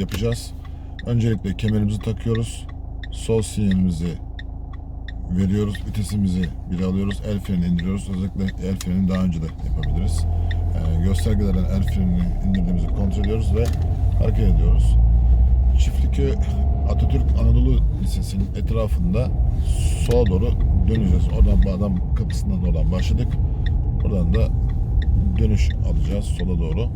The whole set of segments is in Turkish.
yapacağız. Öncelikle kemerimizi takıyoruz. Sol sinyalimizi veriyoruz. Vitesimizi bir alıyoruz. El freni indiriyoruz. Özellikle el frenini daha önce de yapabiliriz. Ee, göstergelerden el frenini indirdiğimizi kontrol ediyoruz ve hareket ediyoruz. Çiftlikköy Atatürk Anadolu Lisesi'nin etrafında sola doğru döneceğiz. Oradan Bağdam kapısından oradan başladık. Buradan da dönüş alacağız sola doğru.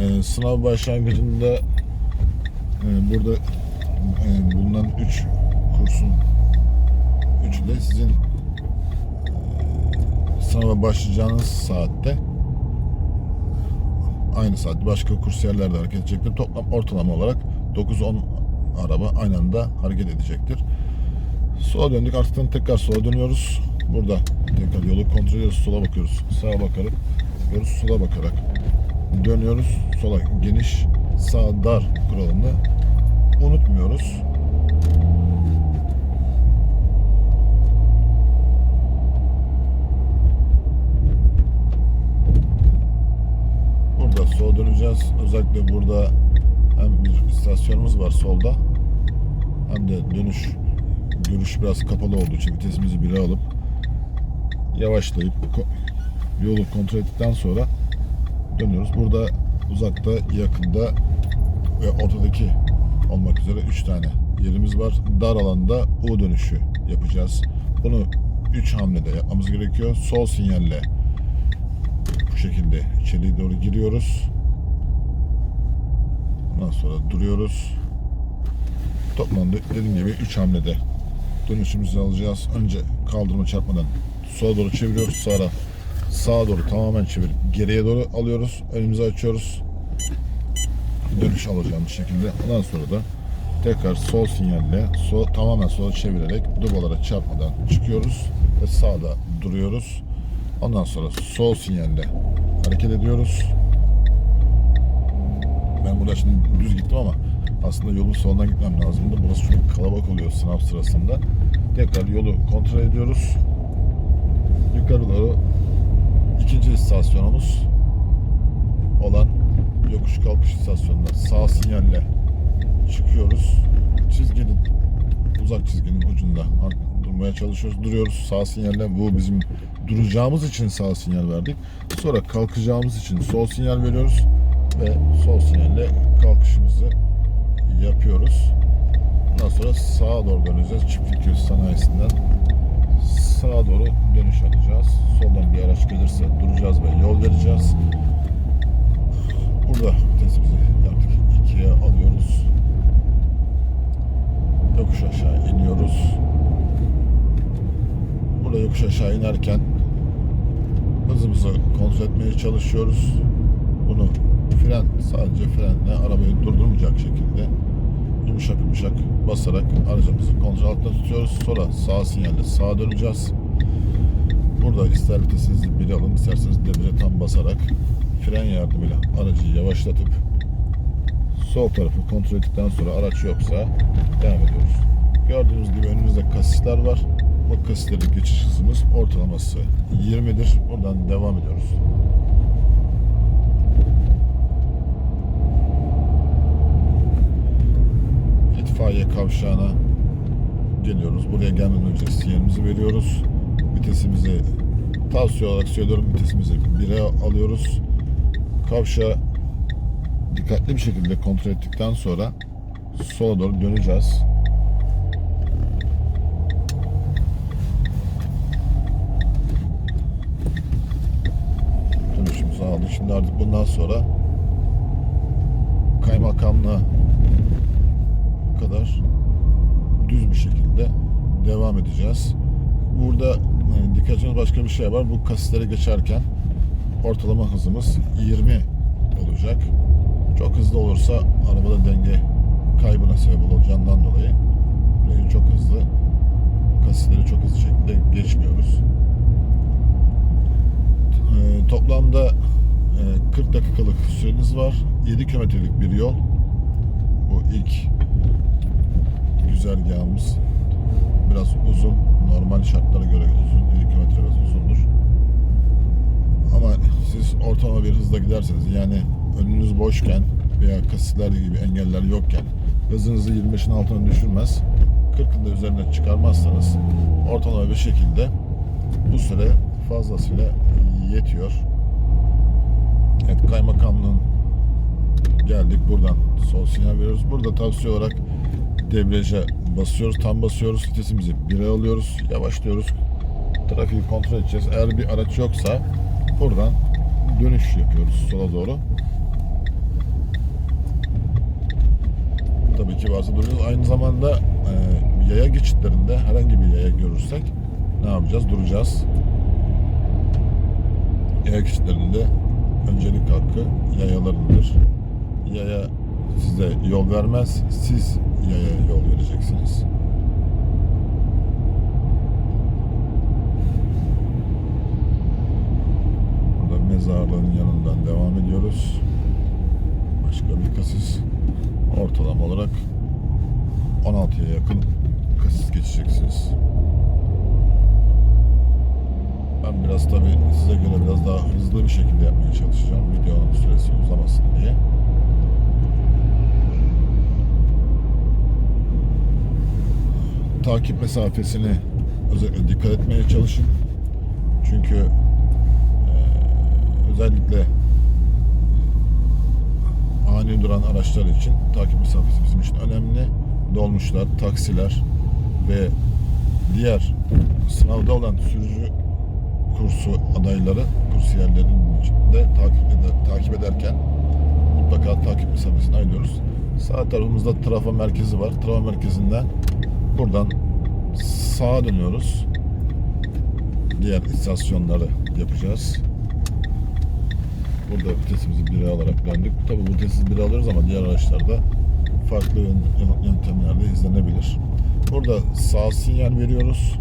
Ee, sınav başlangıcında e, burada e, bulunan 3 kursun üçü de sizin e, sınava başlayacağınız saatte aynı saatte başka kursiyerler de hareket edecektir. Toplam ortalama olarak 9-10 araba aynı anda hareket edecektir. Sola döndük. Artık tekrar sola dönüyoruz. Burada tekrar yolu kontrol ediyoruz. Sola bakıyoruz. Sağa bakarak bakıyoruz. Sola bakarak dönüyoruz. Sola geniş, sağ dar kuralını unutmuyoruz. Burada sola döneceğiz. Özellikle burada hem bir istasyonumuz var solda hem de dönüş görüş biraz kapalı olduğu için vitesimizi bire alıp yavaşlayıp yolu kontrol ettikten sonra dönüyoruz. Burada uzakta, yakında ve ortadaki olmak üzere 3 tane yerimiz var. Dar alanda U dönüşü yapacağız. Bunu 3 hamlede yapmamız gerekiyor. Sol sinyalle bu şekilde içeriye doğru giriyoruz. Ondan sonra duruyoruz. Toplamda dediğim gibi 3 hamlede dönüşümüzü alacağız. Önce kaldırma çarpmadan sola doğru çeviriyoruz. Sonra sağa doğru tamamen çevirip geriye doğru alıyoruz. Önümüzü açıyoruz. Dönüş alacağımız şekilde. Ondan sonra da tekrar sol sinyalle sol, tamamen sola çevirerek dubalara çarpmadan çıkıyoruz ve sağda duruyoruz. Ondan sonra sol sinyalle hareket ediyoruz. Ben burada şimdi düz gittim ama aslında yolun solundan gitmem lazımdı. Burası çok kalabalık oluyor sınav sırasında. Tekrar yolu kontrol ediyoruz. Yukarı doğru ikinci istasyonumuz olan yokuş kalkış istasyonuna sağ sinyalle çıkıyoruz. Çizginin uzak çizginin ucunda durmaya çalışıyoruz. Duruyoruz sağ sinyalle. Bu bizim duracağımız için sağ sinyal verdik. Sonra kalkacağımız için sol sinyal veriyoruz ve sol sinyalle kalkışımızı yapıyoruz. Ondan sonra sağa doğru döneceğiz. Çiftlikköy sanayisinden sağa doğru dönüş alacağız. Soldan bir araç gelirse duracağız ve yol vereceğiz. Burada vitesimizi yaptık. ikiye alıyoruz. Yokuş aşağı iniyoruz. Burada yokuş aşağı inerken hızımızı kontrol etmeye çalışıyoruz. Bunu fren sadece frenle arabayı durdurmayacak şekilde yumuşak yumuşak basarak aracımızı kontrol altında tutuyoruz. Sonra sağ sinyalle sağa döneceğiz. Burada ister vitesinizi biri alın, isterseniz debriye tam basarak fren yardımıyla aracı yavaşlatıp sol tarafı kontrol ettikten sonra araç yoksa devam ediyoruz. Gördüğünüz gibi önümüzde kasisler var. Bu kasislerin geçiş hızımız ortalaması 20'dir. Buradan devam ediyoruz. İtfaiye kavşağına geliyoruz. Buraya gelmeden önce sinyalimizi veriyoruz. Vitesimizi tavsiye olarak söylüyorum. Vitesimizi 1'e alıyoruz. Kavşağı dikkatli bir şekilde kontrol ettikten sonra sola doğru döneceğiz. Dönüşümüzü aldık. Şimdi artık bundan sonra kaymakamlığa kadar düz bir şekilde devam edeceğiz. Burada e, dikkatiniz başka bir şey var. Bu kasislere geçerken ortalama hızımız 20 olacak. Çok hızlı olursa arabada denge kaybına sebep olacağından dolayı burayı çok hızlı kasisleri çok hızlı şekilde geçmiyoruz. E, toplamda e, 40 dakikalık süreniz var. 7 kilometrelik bir yol. Bu ilk güzergahımız biraz uzun. Normal şartlara göre uzun. 7 kilometre biraz uzundur. Ama siz ortalama bir hızla giderseniz yani önünüz boşken veya kasisler gibi engeller yokken hızınızı 25'in altına düşürmez. 40'ın da üzerine çıkarmazsanız ortalama bir şekilde bu süre fazlasıyla yetiyor. Evet kaymakamlığın geldik buradan sol sinyal veriyoruz. Burada tavsiye olarak debriyaja basıyoruz. Tam basıyoruz. Vitesimizi 1'e alıyoruz. Yavaşlıyoruz. Trafiği kontrol edeceğiz. Eğer bir araç yoksa buradan dönüş yapıyoruz sola doğru. Tabii ki varsa duruyoruz. Aynı zamanda e, yaya geçitlerinde herhangi bir yaya görürsek ne yapacağız? Duracağız. Yaya geçitlerinde öncelik hakkı yayalarındır. Yaya size yol vermez. Siz yaya yol vereceksiniz. Burada mezarlığın yanından devam ediyoruz. Başka bir kasis. Ortalama olarak 16'ya yakın kasis geçeceksiniz. Ben biraz tabi size göre biraz daha hızlı bir şekilde yapmaya çalışacağım. Videonun süresi uzamasın diye. Takip mesafesini özellikle dikkat etmeye çalışın. Çünkü eee, özellikle ani duran araçlar için takip mesafesi bizim için önemli. Dolmuşlar, taksiler ve diğer sınavda olan sürücü kursu adayları, kursiyerlerin içinde takip, eder, takip ederken mutlaka takip mesafesini ayırıyoruz. Sağ tarafımızda trafo merkezi var. Trafo merkezinden buradan sağa dönüyoruz. Diğer istasyonları yapacağız. Burada vitesimizi 1'e alarak döndük. Tabi bu vitesi 1'e alıyoruz ama diğer araçlarda farklı yön- yöntemlerde izlenebilir. Burada sağ sinyal veriyoruz.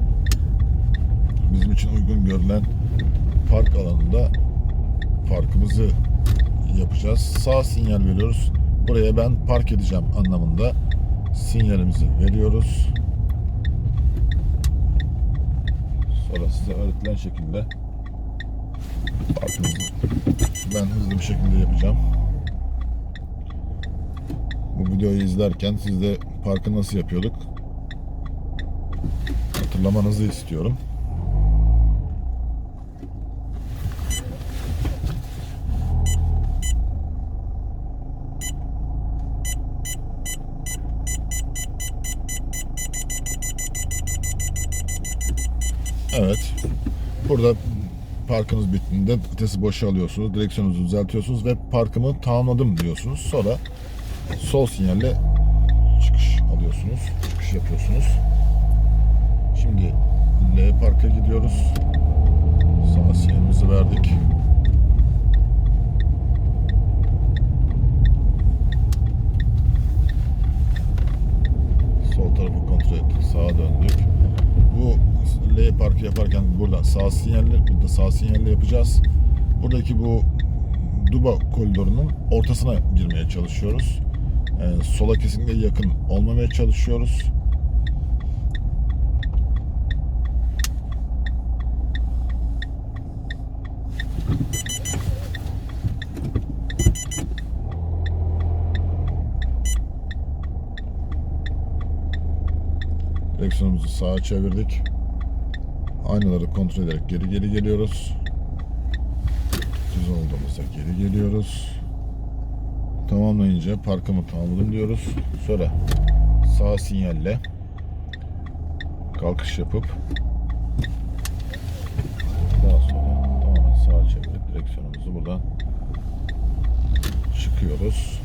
Bizim için uygun görülen park alanında parkımızı yapacağız. Sağ sinyal veriyoruz. Buraya ben park edeceğim anlamında sinyalimizi veriyoruz. Sonra size öğretilen şekilde parkımızı ben hızlı bir şekilde yapacağım. Bu videoyu izlerken siz de parkı nasıl yapıyorduk hatırlamanızı istiyorum. Evet. Burada parkınız bittiğinde vitesi boşa alıyorsunuz. Direksiyonunuzu düzeltiyorsunuz ve parkımı tamamladım diyorsunuz. Sonra sol sinyalle çıkış alıyorsunuz. Çıkış yapıyorsunuz. Şimdi L parka gidiyoruz. Sağ sinyalimizi verdik. Sol tarafı kontrol ettik. Sağa döndük. Parkı yaparken buradan sağ sinyalle, burada sağ sinyalle yapacağız. Buradaki bu Duba koridorunun ortasına girmeye çalışıyoruz. Ee, sola kesinlikle yakın olmamaya çalışıyoruz. Direksiyonumuzu sağa çevirdik. Aynaları kontrol ederek geri geri geliyoruz. Düz olduğumuzda geri geliyoruz. Tamamlayınca parkımı tamamladım diyoruz. Sonra sağ sinyalle kalkış yapıp daha sonra tamamen sağa çevirip direksiyonumuzu buradan çıkıyoruz.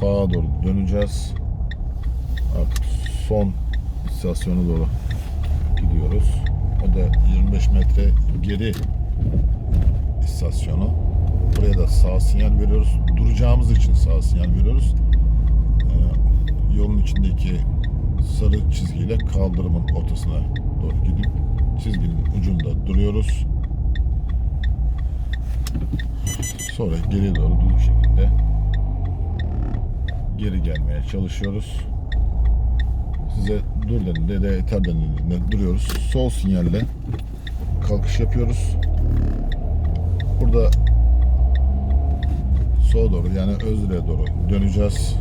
Sağa doğru döneceğiz. Artık son istasyona doğru gidiyoruz. O da 25 metre geri istasyonu. Buraya da sağ sinyal veriyoruz. Duracağımız için sağ sinyal veriyoruz. Ee, yolun içindeki sarı çizgiyle kaldırımın ortasına doğru gidip çizginin ucunda duruyoruz. Sonra geriye doğru düz şekilde geri gelmeye çalışıyoruz. Size dur dediğinde de yeter denildiğinde duruyoruz. Sol sinyalle kalkış yapıyoruz. Burada sola doğru yani Özdire'ye doğru döneceğiz.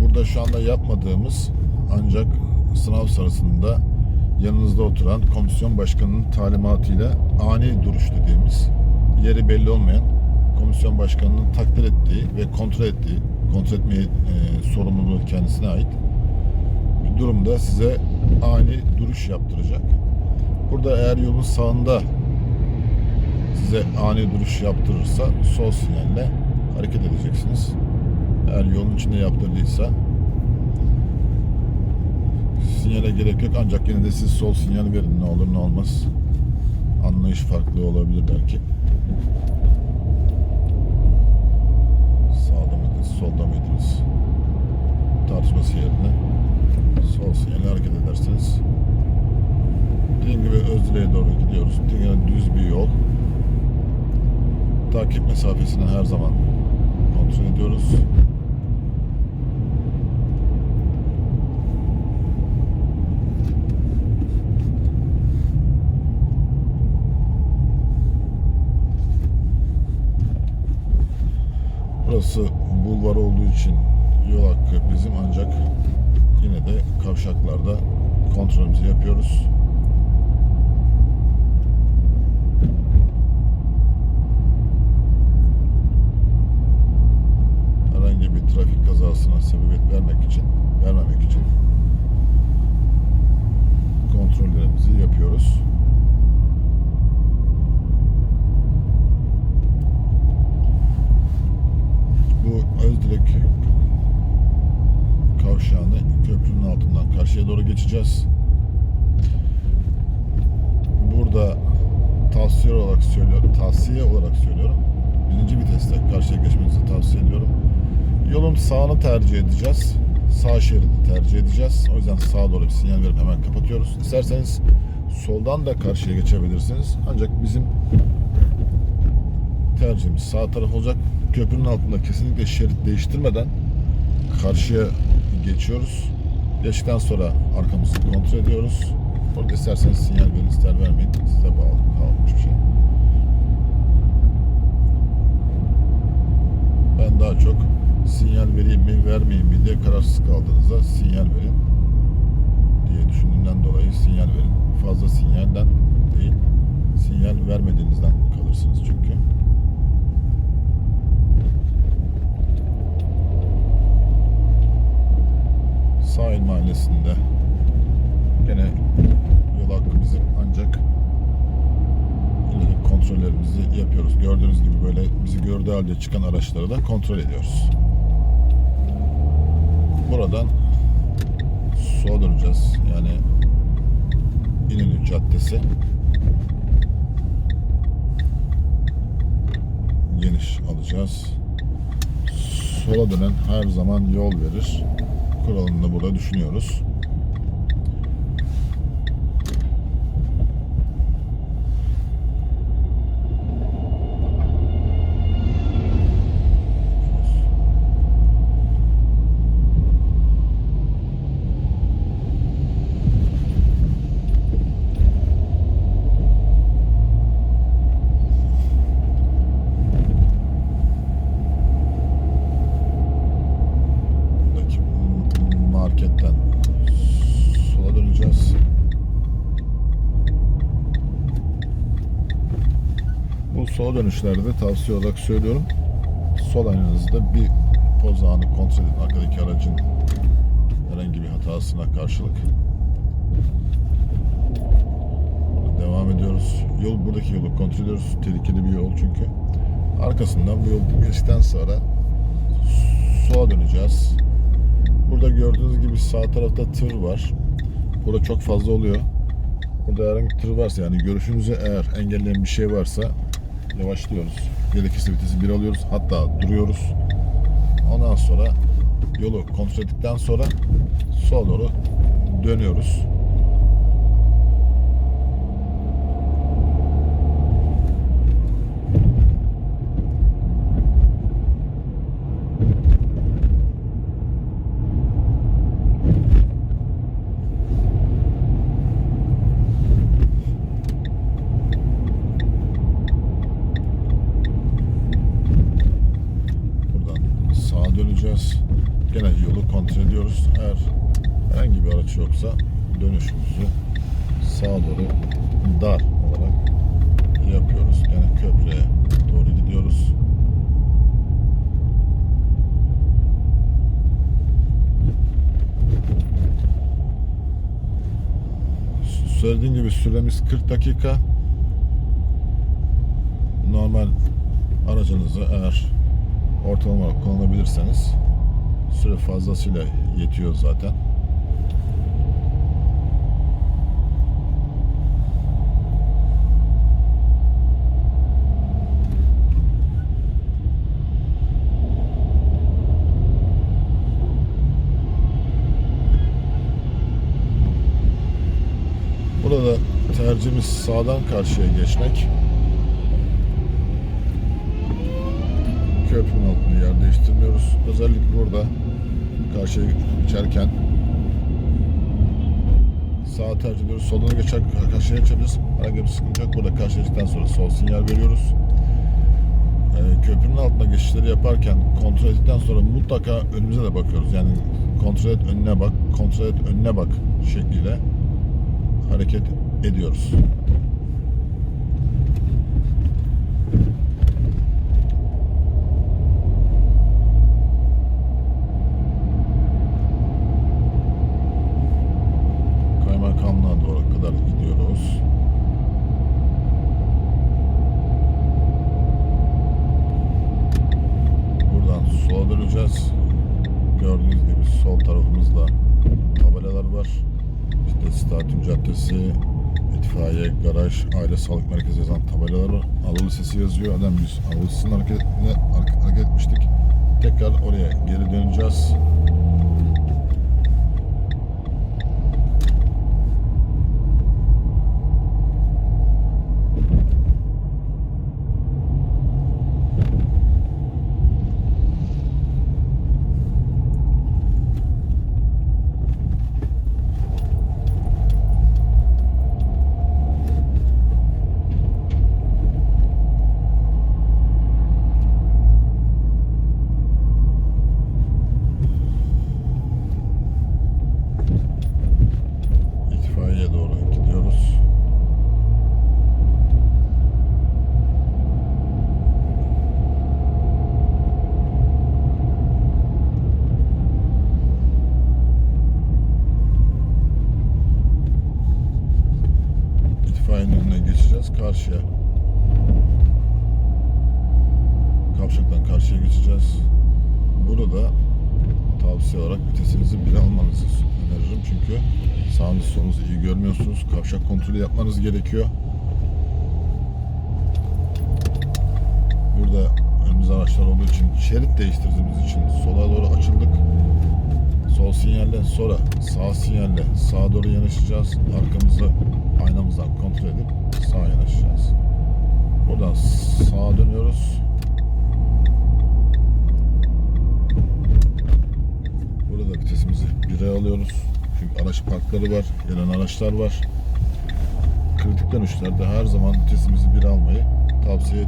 Burada şu anda yapmadığımız ancak sınav sırasında yanınızda oturan komisyon başkanının talimatıyla ani duruş dediğimiz yeri belli olmayan komisyon başkanının takdir ettiği ve kontrol ettiği, kontrol etmeye e, sorumluluğu kendisine ait bir durumda size ani duruş yaptıracak. Burada eğer yolun sağında size ani duruş yaptırırsa sol sinyalle hareket edeceksiniz. Eğer yolun içinde yaptırdıysa sinyale gerek yok ancak yine de siz sol sinyal verin ne olur ne olmaz. Anlayış farklı olabilir belki. Sağda mıydınız, solda mıydınız? Tartışması yerine sol sinyale hareket edersiniz. Dediğim gibi Özdire'ye doğru gidiyoruz. Yine düz bir yol. Takip mesafesini her zaman kontrol ediyoruz. Burası bulvar olduğu için yol hakkı bizim ancak yine de kavşaklarda kontrolümüzü yapıyoruz. Herhangi bir trafik kazasına sebebiyet vermek için, vermemek için kontrollerimizi yapıyoruz. Bu Özdirek kavşağını köprünün altından karşıya doğru geçeceğiz. Burada tavsiye olarak söylüyorum, tavsiye olarak söylüyorum. Birinci viteste karşıya geçmenizi tavsiye ediyorum. Yolun sağını tercih edeceğiz. Sağ şeridi tercih edeceğiz. O yüzden sağa doğru bir sinyal verip hemen kapatıyoruz. İsterseniz soldan da karşıya geçebilirsiniz. Ancak bizim tercihimiz sağ taraf olacak. Köprünün altında kesinlikle şerit değiştirmeden karşıya geçiyoruz. Geçtikten sonra arkamızı kontrol ediyoruz. Orada isterseniz sinyal verin, ister vermeyin. Size bağlı kalmış bir şey. Ben daha çok sinyal vereyim mi, vermeyeyim mi diye kararsız kaldığınızda sinyal verin diye düşündüğümden dolayı sinyal verin. Fazla sinyalden değil, sinyal vermediğinizden kalırsınız çünkü. Sahil Mahallesi'nde gene yol hakkı bizim ancak kontrollerimizi yapıyoruz. Gördüğünüz gibi böyle bizi gördüğü halde çıkan araçları da kontrol ediyoruz. Buradan sola döneceğiz. Yani İnönü Caddesi. Geniş alacağız. Sola dönen her zaman yol verir kuralını da burada düşünüyoruz. Buradaki marketten sola döneceğiz. Dönüşlerde tavsiye olarak söylüyorum. Sol aynanızda bir poz anı kontrol edin. Arkadaki aracın herhangi bir hatasına karşılık. Devam ediyoruz. Yol buradaki yolu kontrol ediyoruz. Tehlikeli bir yol çünkü. Arkasından bu yol geçtikten sonra sola döneceğiz. Burada gördüğünüz gibi sağ tarafta tır var. Burada çok fazla oluyor. Burada herhangi bir tır varsa yani görüşünüzü eğer engelleyen bir şey varsa yavaşlıyoruz. Gerekirse vitesi bir alıyoruz. Hatta duruyoruz. Ondan sonra yolu kontrol ettikten sonra sola doğru dönüyoruz. sağa döneceğiz. Gene yolu kontrol ediyoruz. Eğer herhangi bir yoksa dönüşümüzü sağa doğru dar olarak yapıyoruz. Gene köprüye doğru gidiyoruz. Söylediğim gibi süremiz 40 dakika. Normal aracınızı eğer ortalama kullanabilirseniz süre fazlasıyla yetiyor zaten. Burada tercihimiz sağdan karşıya geçmek. Köprünün altında yer değiştirmiyoruz. Özellikle burada karşıya geçerken sağa tercih ediyoruz. Soluna geçer, karşıya geçebiliriz. Herhangi bir sıkıntı yok. Burada karşıya sonra sol sinyal veriyoruz. Ee, köprünün altına geçişleri yaparken kontrol ettikten sonra mutlaka önümüze de bakıyoruz. Yani kontrol et önüne bak, kontrol et önüne bak şekliyle hareket ediyoruz. Kaymakamlığa doğru kadar gidiyoruz. Buradan sola döneceğiz. Gördüğünüz gibi sol tarafımızda tabelalar var. İşte Stadyum Caddesi, itfaiye, garaj, aile sağlık merkezi yazan tabelalar var. Anadolu Lisesi yazıyor. Adam biz Anadolu Lisesi'nin hareketine hareket, etmiştik. Tekrar oraya geri döneceğiz. İtfaiyeye doğru gidiyoruz. İtfaiyenin önüne geçeceğiz. Karşıya. Kavşaktan karşıya geçeceğiz. Burada tavsiye olarak vitesinizi bir almanızı öneririm çünkü sağınız görmüyorsunuz. Kavşak kontrolü yapmanız gerekiyor. Burada önümüzde araçlar olduğu için şerit değiştirdiğimiz için sola doğru açıldık. Sol sinyalle sonra sağ sinyalle sağa doğru yanaşacağız. Arkamızı aynamızdan kontrol edip sağa yanaşacağız. Buradan sağa dönüyoruz. Burada vitesimizi 1'e alıyoruz. Çünkü araç parkları var, gelen araçlar var. Kritik dönüşlerde her zaman vitesimizi 1'e almayı tavsiye